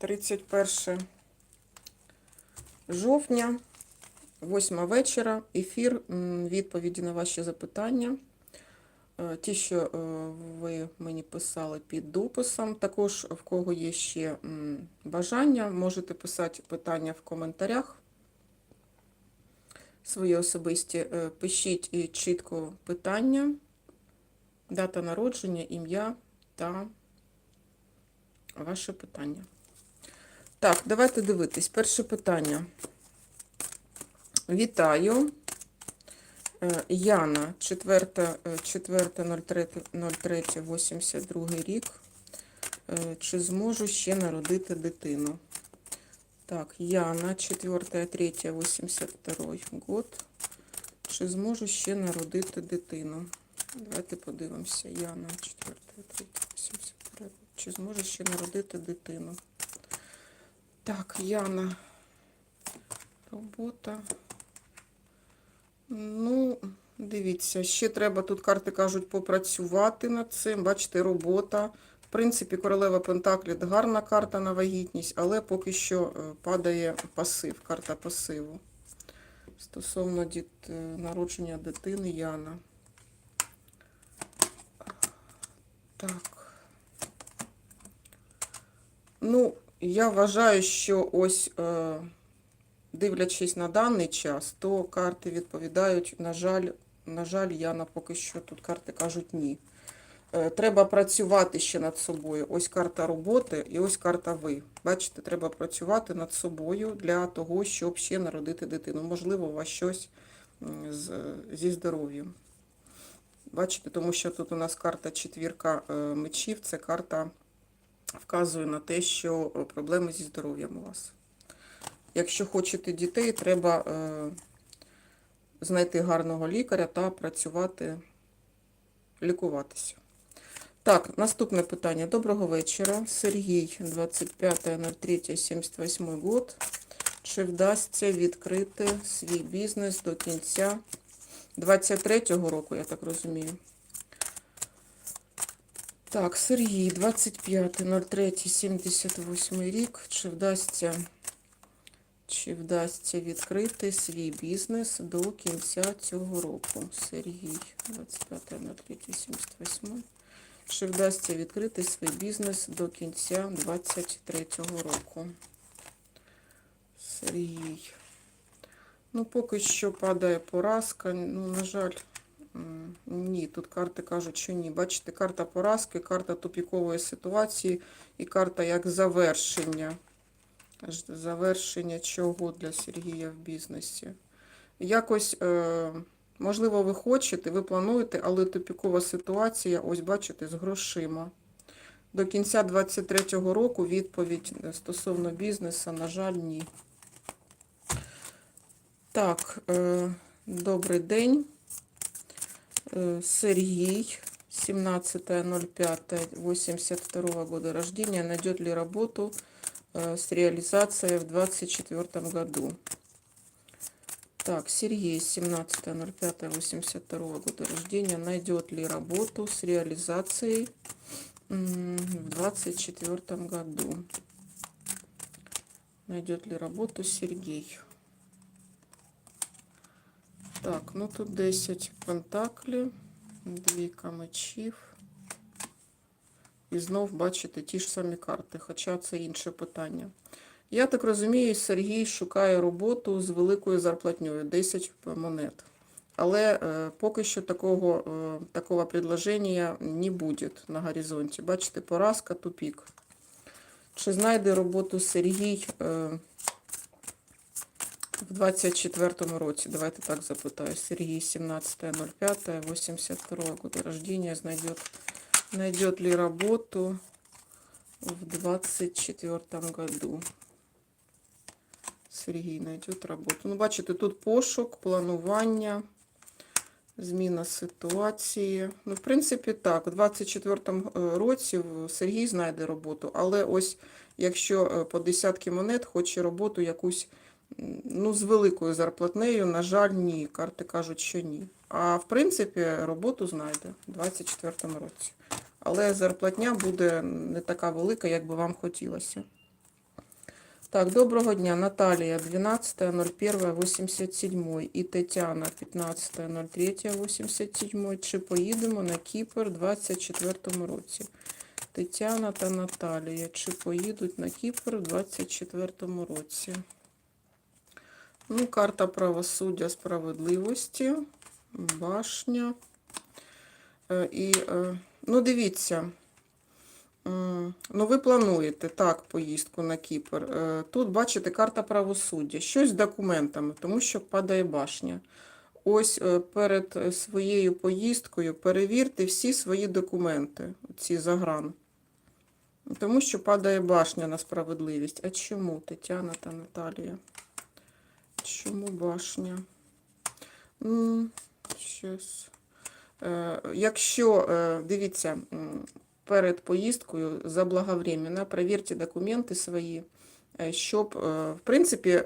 31 жовтня, 8 вечора, ефір, відповіді на ваші запитання. Е, Ті, що е, ви мені писали під дописом. Також в кого є ще бажання, можете писати питання в коментарях. Свої особисті. Е, Пишіть чітко питання, дата народження, ім'я та ваше питання. Так, давайте дивитись. Перше питання. Вітаю. Е, Яна, 4.03.82 рік. Е, Чи зможу ще народити дитину? Так, Яна, 4.03.82 год. Чи зможу ще народити дитину? Давайте подивимося. Яна, 4.03.82 Чи зможу ще народити дитину? Так, Яна. Робота. Ну, дивіться, ще треба, тут карти кажуть, попрацювати над цим. Бачите, робота. В принципі, королева Пентаклі гарна карта на вагітність, але поки що е, падає пасив, карта пасиву. Стосовно діт... е, народження дитини Яна. Так. Ну, я вважаю, що ось. Е... Дивлячись на даний час, то карти відповідають, на жаль, на жаль, Яна поки що тут карти кажуть ні. Е, Треба працювати ще над собою. Ось карта роботи і ось карта ви. Бачите, треба працювати над собою для того, щоб ще народити дитину. Можливо, у вас щось з, зі здоров'ям. Бачите, тому що тут у нас карта четвірка е, мечів, це карта вказує на те, що е, проблеми зі здоров'ям у вас. Якщо хочете дітей, треба е, знайти гарного лікаря та працювати, лікуватися. Так, наступне питання. Доброго вечора. Сергій, 25.03.78 год. Чи вдасться відкрити свій бізнес до кінця 23-го року, я так розумію. Так, Сергій, 25.03.78 рік. Чи вдасться чи вдасться відкрити свій бізнес до кінця цього року? Сергій, 25.03.78. Чи вдасться відкрити свій бізнес до кінця 23 року? Сергій. Ну, поки що падає поразка. Ну, на жаль, ні. Тут карти кажуть, що ні. Бачите, карта поразки, карта тупікової ситуації і карта як завершення. Завершення чого для Сергія в бізнесі. Якось, е, можливо, ви хочете, ви плануєте, але тупікова ситуація, ось бачите, з грошима. До кінця 23-го року відповідь стосовно бізнесу, на жаль, ні. Так, е, добрий день. Е, Сергій, 17.05.82 года рождения. Найдет ли работу э, с реализацией в 2024 году? Так, Сергей, 17.05.82 года рождения. Найдет ли работу с реализацией в 2024 году? Найдет ли работу Сергей? Так, ну тут 10 пентаклів, двійка мечів. І знов бачите ті ж самі карти, хоча це інше питання. Я так розумію, Сергій шукає роботу з великою зарплатньою 10 монет. Але е, поки що такого, е, такого предложення не буде на горизонті. Бачите, поразка, тупік. Чи знайде роботу Сергій е, в 24-му році? Давайте так запитаю. Сергій 17.05.82 года рождения знайдет, найдет ли работу в 24 году? Сергій найдет роботу. Ну, бачите, тут пошук, планування, зміна ситуації. Ну, в принципі, так, у 24-му році Сергій знайде роботу, але ось якщо е, по десятки монет хоче роботу якусь ну, з великою зарплатнею, на жаль, ні. Карти кажуть, що ні. А в принципі, роботу знайде у 24-му році. Але зарплатня буде не така велика, як би вам хотілося. Так, доброго дня. Наталія, 12.01.87 і Тетяна, 15.03.87. Чи поїдемо на Кіпр у 24 році? Тетяна та Наталія, чи поїдуть на Кіпр у 24 році? Ну, карта правосуддя справедливості, башня. Е, І, е, ну, дивіться. Ну, ви плануєте так поїздку на Кіпр. Е, Тут бачите карта правосуддя, щось з документами, тому що падає башня. Ось перед своєю поїздкою перевірте всі свої документи, ці загран. Тому що падає башня на справедливість. А чому, Тетяна та Наталія? Чому башня? Щас. Е, Якщо, е, дивіться, перед поїздкою заблаговременно перевірте документи свої, е, щоб, в принципі,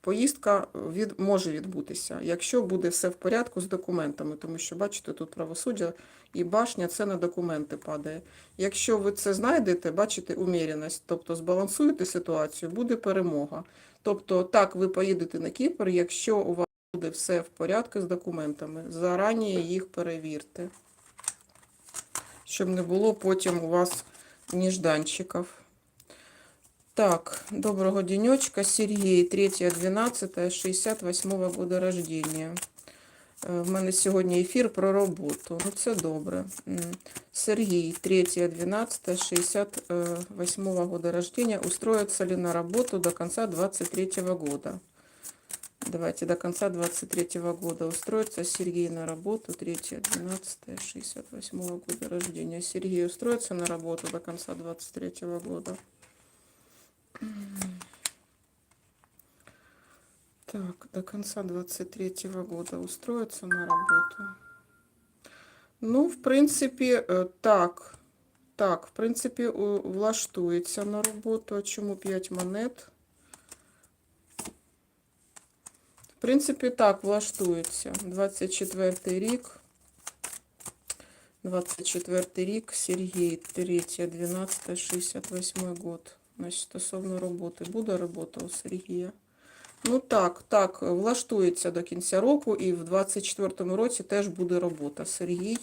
поїздка від, може відбутися, якщо буде все в порядку з документами, тому що, бачите, тут правосуддя і башня, це на документи падає. Якщо ви це знайдете, бачите уміреність, тобто збалансуєте ситуацію, буде перемога. Тобто так ви поїдете на Кіпр, якщо у вас буде все в порядку з документами, зарані їх перевірте щоб не було потім у вас ніжданчиків. Так, доброго денечка. Сергій, 3.12, 68 года рождения. Е, В мене сьогодні ефір про роботу. Ну, це добре. М. Сергій, 3.12, 68 года рождения. Устроится ли на работу до конца 23 года? Давайте до конца 23 года устроится Сергей на работу. 3, 12, 68 года рождения. Сергей устроится на работу до конца 23 года. Так, до конца 23 года устроится на работу. Ну, в принципі, е, так. Так, в принципі, влаштується на роботу. А чому 5 монет? В принципі, так, влаштується. 24 рік. 24 рік, Сергій, 3, 12, 68 год. Значить, стосовно роботи. Буде робота у Сергія? Ну так, так, влаштується до кінця року і в 24 році теж буде робота. Сергій,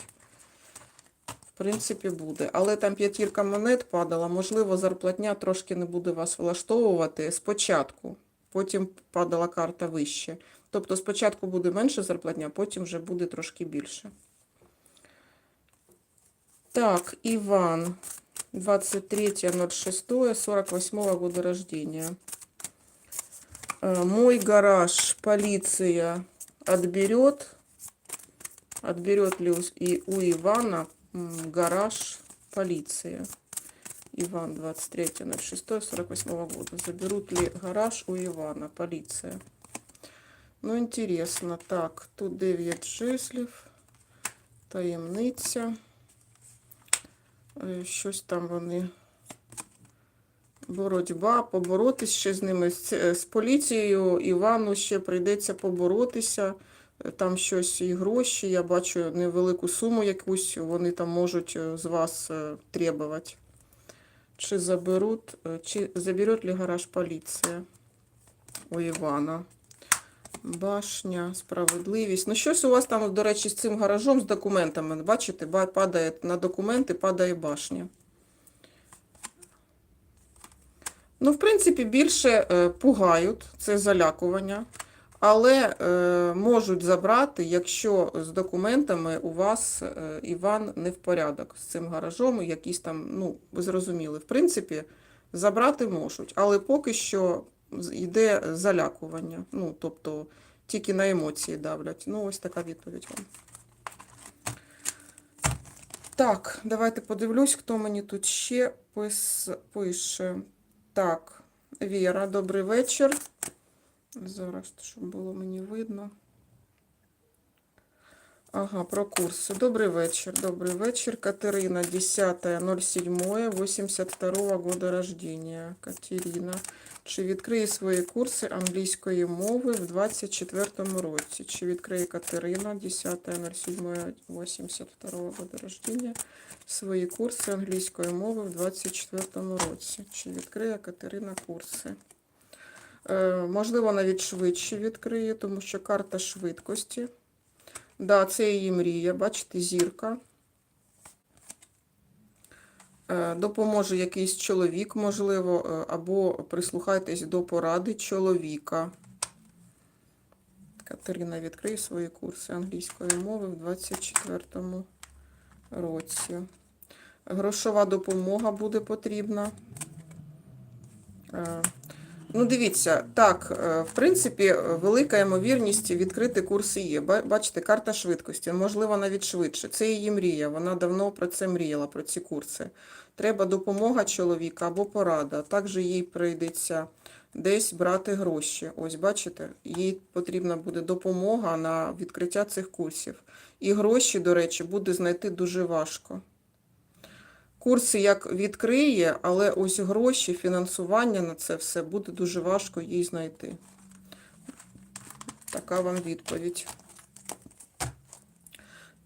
в принципі, буде. Але там п'ятірка монет падала, можливо, зарплатня трошки не буде вас влаштовувати спочатку. Потім падала карта вище. Тобто спочатку буде менше зарплатня, потім вже буде трошки більше. Так, Иван, 23.06, 48 года рождения. Э, Мой гараж полиция отберет. Отберет ли и у Ивана гараж полиция? Иван, 23.06, 48 года. Заберут ли гараж у Ивана полиция? Ну, интересно. Так, тут 9 жезлів. Таємниця. Е, Щось там вони. Боротьба, поборотись ще з ними. З, з поліцією Івану ще прийдеться поборотися. Е, Там щось і гроші, я бачу невелику суму якусь, вони там можуть е, з вас е, требувати. Чи заберуть, е, чи заберет ли гараж поліція у Івана? Башня, справедливість. Ну, щось у вас там, до речі, з цим гаражом, з документами. Бачите, падає на документи, падає башня. Ну, в принципі, більше е, пугають, це залякування, але е, можуть забрати, якщо з документами у вас е, Іван не в порядок з цим гаражом, якісь там, ну, ви зрозуміли, в принципі, забрати можуть, але поки що йде залякування. Ну, тобто тільки на емоції давлять. Ну, ось така відповідь вам. Так, давайте подивлюсь, хто мені тут ще пис... пише. Так, Віра, добрий вечір. Зараз, щоб було мені видно. Ага, про курси. Добрий вечір, добрий вечір. Катерина, 10.07, 82 года рождения. Катерина. Чи відкриє свої курси англійської мови в 24 році? Чи відкриє Катерина, 10.07, 82 года рождения, свої курси англійської мови в 24 році? Чи відкриє Катерина курси? Е, можливо, навіть швидше відкриє, тому що карта швидкості. Да, це її мрія, бачите, зірка. Е, Допоможе якийсь чоловік, можливо, е, або прислухайтесь до поради чоловіка. Катерина відкриє свої курси англійської мови в 24-му році. Грошова допомога буде потрібна. Ну, дивіться, так, е, в принципі, е, велика ймовірність відкрити курси є. Бачите, карта швидкості, можливо, навіть швидше. Це її мрія. Вона давно про це мріяла, про ці курси. Треба допомога чоловіка або порада. Також їй прийдеться десь брати гроші. Ось, бачите, їй потрібна буде допомога на відкриття цих курсів. І гроші, до речі, буде знайти дуже важко. Курси як відкриє, але ось гроші, фінансування на це все буде дуже важко їй знайти. Така вам відповідь.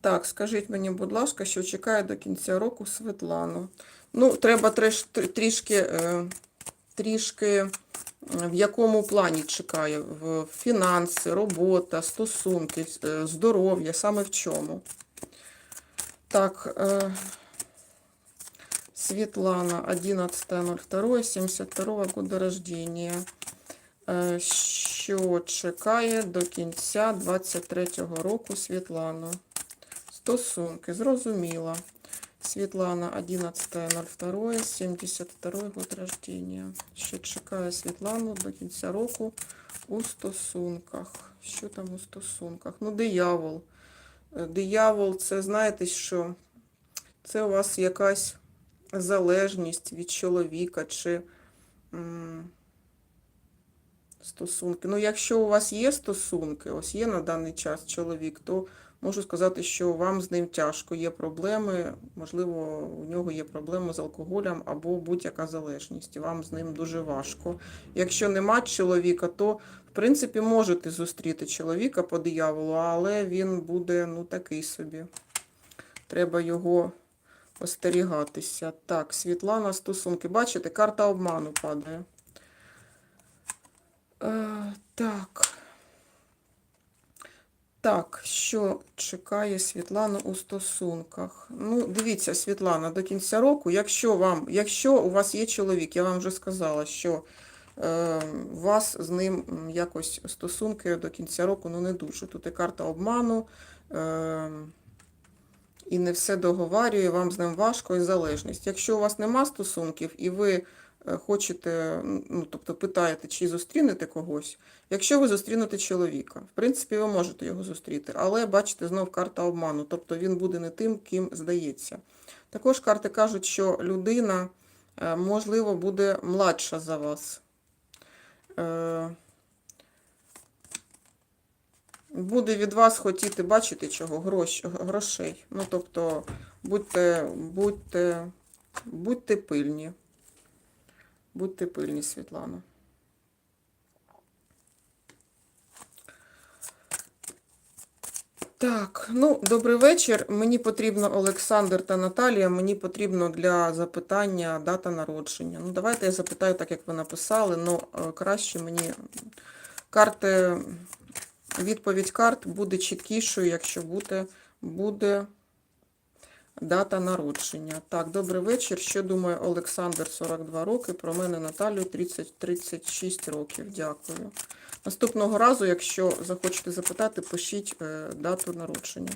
Так, скажіть мені, будь ласка, що чекає до кінця року Світлану. Ну, треба трішки, е, трішки в якому плані чекає? В фінанси, робота, стосунки, е, здоров'я, саме в чому. Так, е, Светлана, 11.02, 72 года рождения. Що чекає до кінця 23-го року Світлану? Стосунки, зрозуміла. Світлана, 11.02, 72 год рождения. Що чекає Світлану до кінця року у стосунках? Що там у стосунках? Ну, диявол. Е, Диявол, це знаєте що? Це у вас якась залежність від чоловіка чи м, стосунки. Ну, якщо у вас є стосунки, ось є на даний час чоловік, то можу сказати, що вам з ним тяжко, є проблеми, можливо, у нього є проблеми з алкоголем або будь-яка залежність, вам з ним дуже важко. Якщо нема чоловіка, то в принципі можете зустріти чоловіка по дияволу, але він буде ну такий собі. Треба його остерігатися. Так, Світлана, стосунки. Бачите, карта обману падає. Е, так. Так, що чекає Світлану у стосунках? Ну, дивіться, Світлана, до кінця року, якщо вам, якщо у вас є чоловік, я вам вже сказала, що е, у вас з ним якось стосунки до кінця року ну, не дуже. Тут і карта обману. Е, і не все договарює, вам з ним важко і залежність. Якщо у вас нема стосунків і ви е, хочете, ну, тобто питаєте, чи зустрінете когось, якщо ви зустрінете чоловіка, в принципі, ви можете його зустріти, але бачите, знов карта обману, тобто він буде не тим, ким здається. Також карти кажуть, що людина, е, можливо, буде младша за вас. Буде від вас хотіти бачити чого? Грош, грошей. Ну, тобто, будьте, будьте, будьте пильні. Будьте пильні, Світлана. Так, ну, добрий вечір. Мені потрібно Олександр та Наталія. Мені потрібно для запитання дата народження. Ну, давайте я запитаю, так як ви написали, ну краще мені карти. Відповідь карт буде чіткішою, якщо буде, буде дата народження. Так, добрий вечір. Що думає Олександр, 42 роки, про мене Наталію 30, 36 років. Дякую. Наступного разу, якщо захочете запитати, пишіть е, дату народження.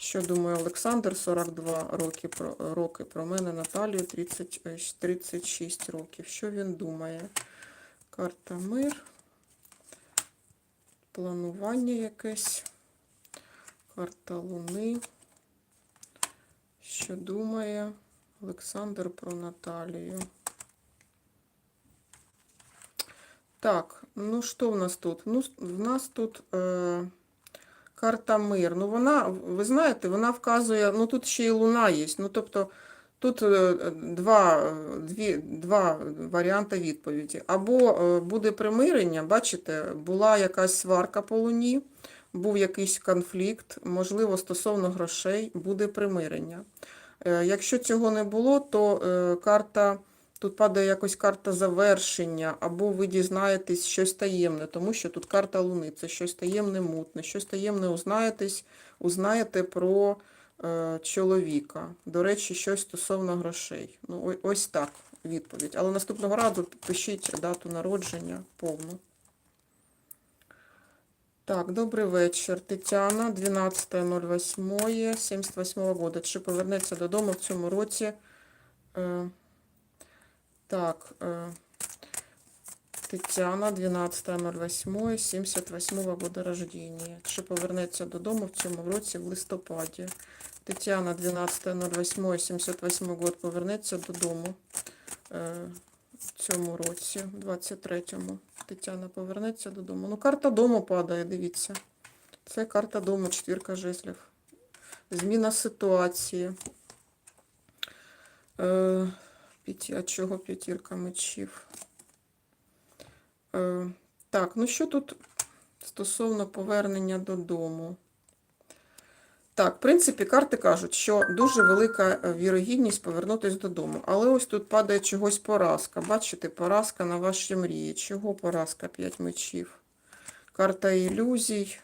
Що думає Олександр, 42 роки про, роки, про мене Наталію 30, е, 36 років. Що він думає? Карта мир планування якесь, карта Луни. Що думає Олександр про Наталію? Так, ну що в нас тут? Ну, в нас тут е, карта мир. Ну, вона, ви знаєте, вона вказує, ну тут ще й луна є. Ну, тобто, тут е, два, дві, два варіанти відповіді. Або е, буде примирення, бачите, була якась сварка по луні, був якийсь конфлікт, можливо, стосовно грошей, буде примирення. Е, Якщо цього не було, то е, карта Тут падає якось карта завершення, або ви дізнаєтесь щось таємне, тому що тут карта Луни, це щось таємне, мутне, щось таємне узнаєтесь, узнаєте про е, чоловіка. До речі, щось стосовно грошей. Ну, ось так відповідь. Але наступного разу пишіть дату народження повну. Так, добрий вечір. Тетяна, 12.08, 78 года. Чи повернеться додому в цьому році? Е, так, е, Тетяна, 12.08, 78 года рождения. Чи повернеться додому в цьому році в листопаді? Тетяна, 12.08, 78 год, повернеться додому е, в цьому році, в 23-му. Тетяна повернеться додому. Ну, карта дому падає, дивіться. Це карта дому, четвірка жезлів. Зміна ситуації. Е, п'яті, а чого п'ятірка мечів? Е, так, ну що тут стосовно повернення додому? Так, в принципі, карти кажуть, що дуже велика е, вірогідність повернутися додому. Але ось тут падає чогось поразка. Бачите, поразка на ваші мрії. Чого поразка? П'ять мечів. Карта ілюзій.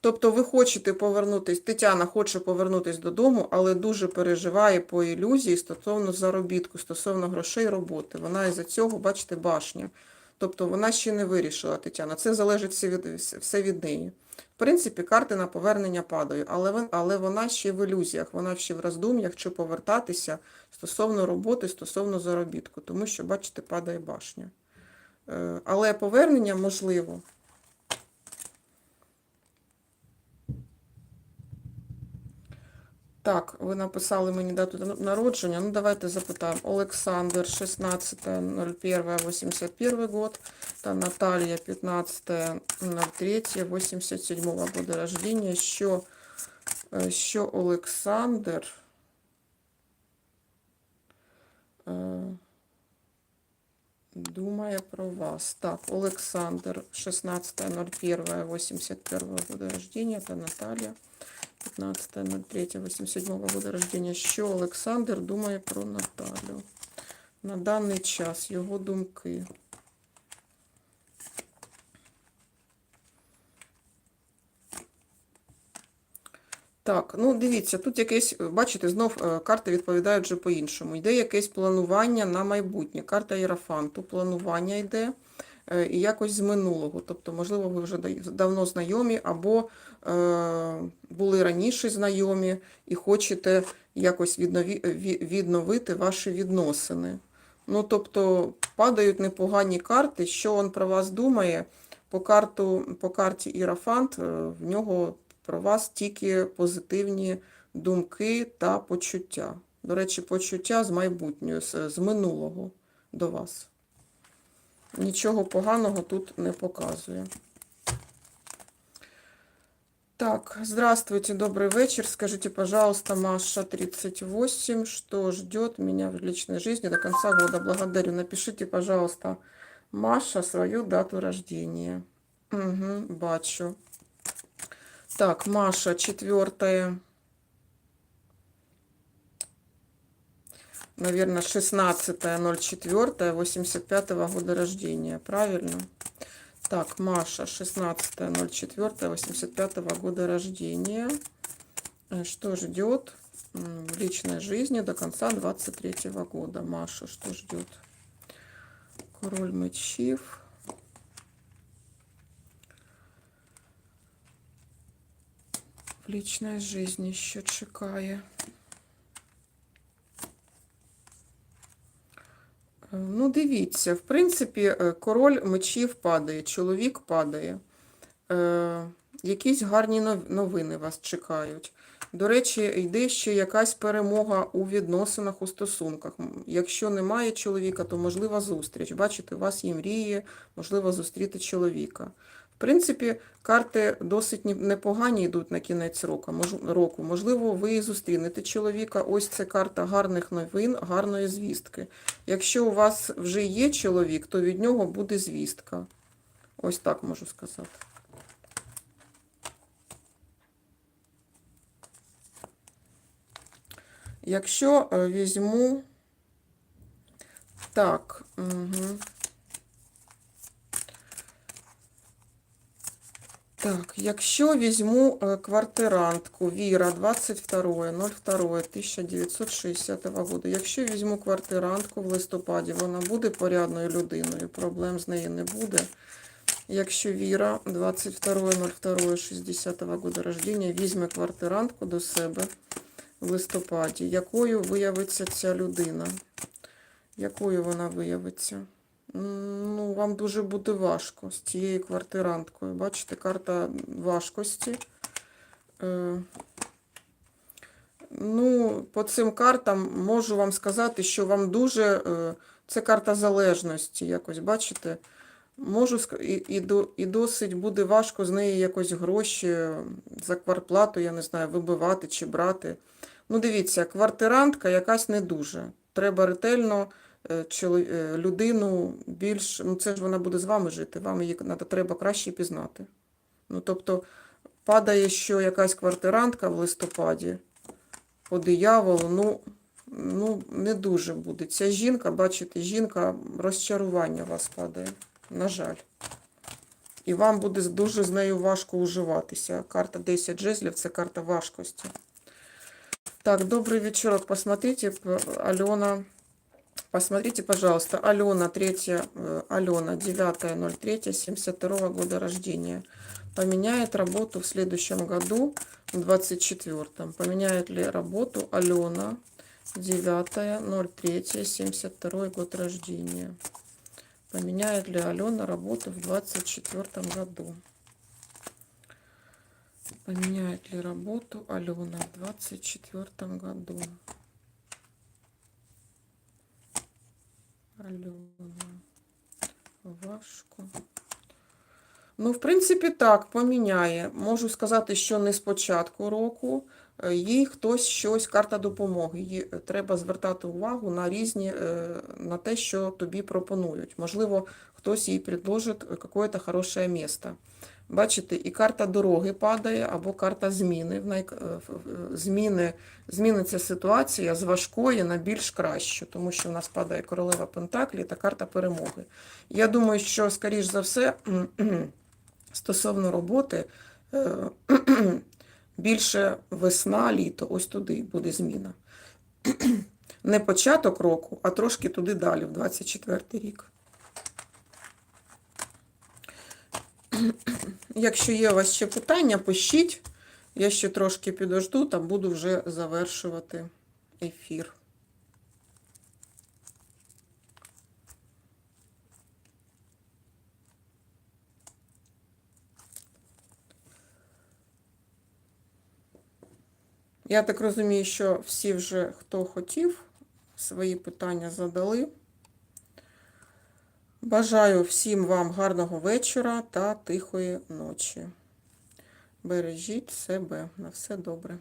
Тобто ви хочете повернутися, Тетяна хоче повернутися додому, але дуже переживає по ілюзії стосовно заробітку, стосовно грошей роботи. Вона із-за цього, бачите, башня. Тобто вона ще не вирішила, Тетяна. Це залежить все від, все від неї. В принципі, карти на повернення падають, але, але вона ще в ілюзіях, вона ще в роздум'ях, чи повертатися стосовно роботи, стосовно заробітку, тому що, бачите, падає башня. Е, Але повернення можливо. Так, ви написали мені дату народження. Ну, давайте запитаємо. Олександр, 16.01.81 год, та Наталія, 15.03.87 года рождения. Що, е, що Олександр е, думає про вас? Так, Олександр, 16.01.81 года рождения, та Наталія. 15.03.87 года рождения. Що Олександр думає про Наталю? На даний час його думки. Так, ну дивіться, тут якесь, бачите, знов е, карти відповідають вже по-іншому. Йде якесь планування на майбутнє. Карта Єрафанту, планування йде і якось з минулого. Тобто, можливо, ви вже давно знайомі або е, були раніше знайомі і хочете якось віднові, відновити ваші відносини. Ну, тобто, падають непогані карти. Що він про вас думає? По, карту, по карті Ірафант е, в нього про вас тільки позитивні думки та почуття. До речі, почуття з майбутнього, з минулого до вас. Нічого поганого тут не показує. Так, здравствуйте, добрый вечер. Скажите, пожалуйста, Маша 38, что ждет меня в личной жизни до конца года? Благодарю. Напишите, пожалуйста, Маша, свою дату рождения. Угу, бачу. Так, Маша, четвертое. Наверное, 16.04, 85 года рождения. Правильно? Так, Маша, 16.04, 85 года рождения. Э, Что ждет в личной жизни до конца 23 года? Маша, что ждет? Король мечів. В личной жизни що чекає? Ну, дивіться, в принципі, е, король мечів падає, чоловік падає. Е, якісь гарні новини вас чекають. До речі, йде ще якась перемога у відносинах, у стосунках. Якщо немає чоловіка, то можлива зустріч. Бачите, у вас є мрії, можливо зустріти чоловіка. В принципі, карти досить непогані йдуть на кінець року. Можливо, ви і зустрінете чоловіка. Ось це карта гарних новин, гарної звістки. Якщо у вас вже є чоловік, то від нього буде звістка. Ось так можу сказати. Якщо е, візьму Так. Угу. Так, якщо візьму е, квартирантку Віра 22.02.1960 року, якщо візьму квартирантку в листопаді, вона буде порядною людиною, проблем з нею не буде. Якщо Віра 22.02.60 року рождения візьме квартирантку до себе в листопаді, якою виявиться ця людина? Якою вона виявиться? Ну, вам дуже буде важко з цією квартиранткою. Бачите, карта важкості. Е, Ну, по цим картам можу вам сказати, що вам дуже. е, Це карта залежності, якось, бачите? Можу і, і, і досить буде важко з неї якось гроші е, за кварплату, я не знаю, вибивати чи брати. Ну, дивіться, квартирантка якась не дуже. Треба ретельно людину більш. Ну, це ж вона буде з вами жити, вам її треба краще пізнати. Ну, тобто, падає, що якась квартирантка в листопаді по дияволу, ну, ну, не дуже буде. Ця жінка, бачите, жінка, розчарування вас падає, на жаль. І вам буде дуже з нею важко уживатися. Карта 10 жезлів це карта важкості. Так, добрый вечерок. Посмотрите, Алена. Посмотрите, пожалуйста, Алена, 3, э, Алена, 9.03.72 года рождения. Поменяет работу в следующем году, в 24-м. Поменяет ли работу Алена, 9.03.72 год рождения. Поменяет ли Алена работу в 24 году? Поменяет ли работу Алена в 24 году? Алена. Важко. Ну, в принципі, так, поміняє. Можу сказати, що не з початку року. Е, Їй хтось щось, карта допомоги. Їй е, треба звертати увагу на різні, е, на те, що тобі пропонують. Можливо, хтось їй предложить какое-то хороше місце. Бачите, і карта дороги падає, або карта зміни. Е, в- зміни. Зміниться ситуація з важкої на більш кращу, тому що в нас падає королева Пентаклі та карта перемоги. Я думаю, що, скоріш за все, стосовно роботи, е, більше весна, літо, ось туди буде зміна. Не початок року, а трошки туди далі, в 24 рік. Якщо є у вас ще питання, пишіть. Я ще трошки підожду та буду вже завершувати ефір. Я так розумію, що всі вже, хто хотів, свої питання задали. Бажаю всім вам гарного вечора та тихої ночі. Бережіть себе. На все добре.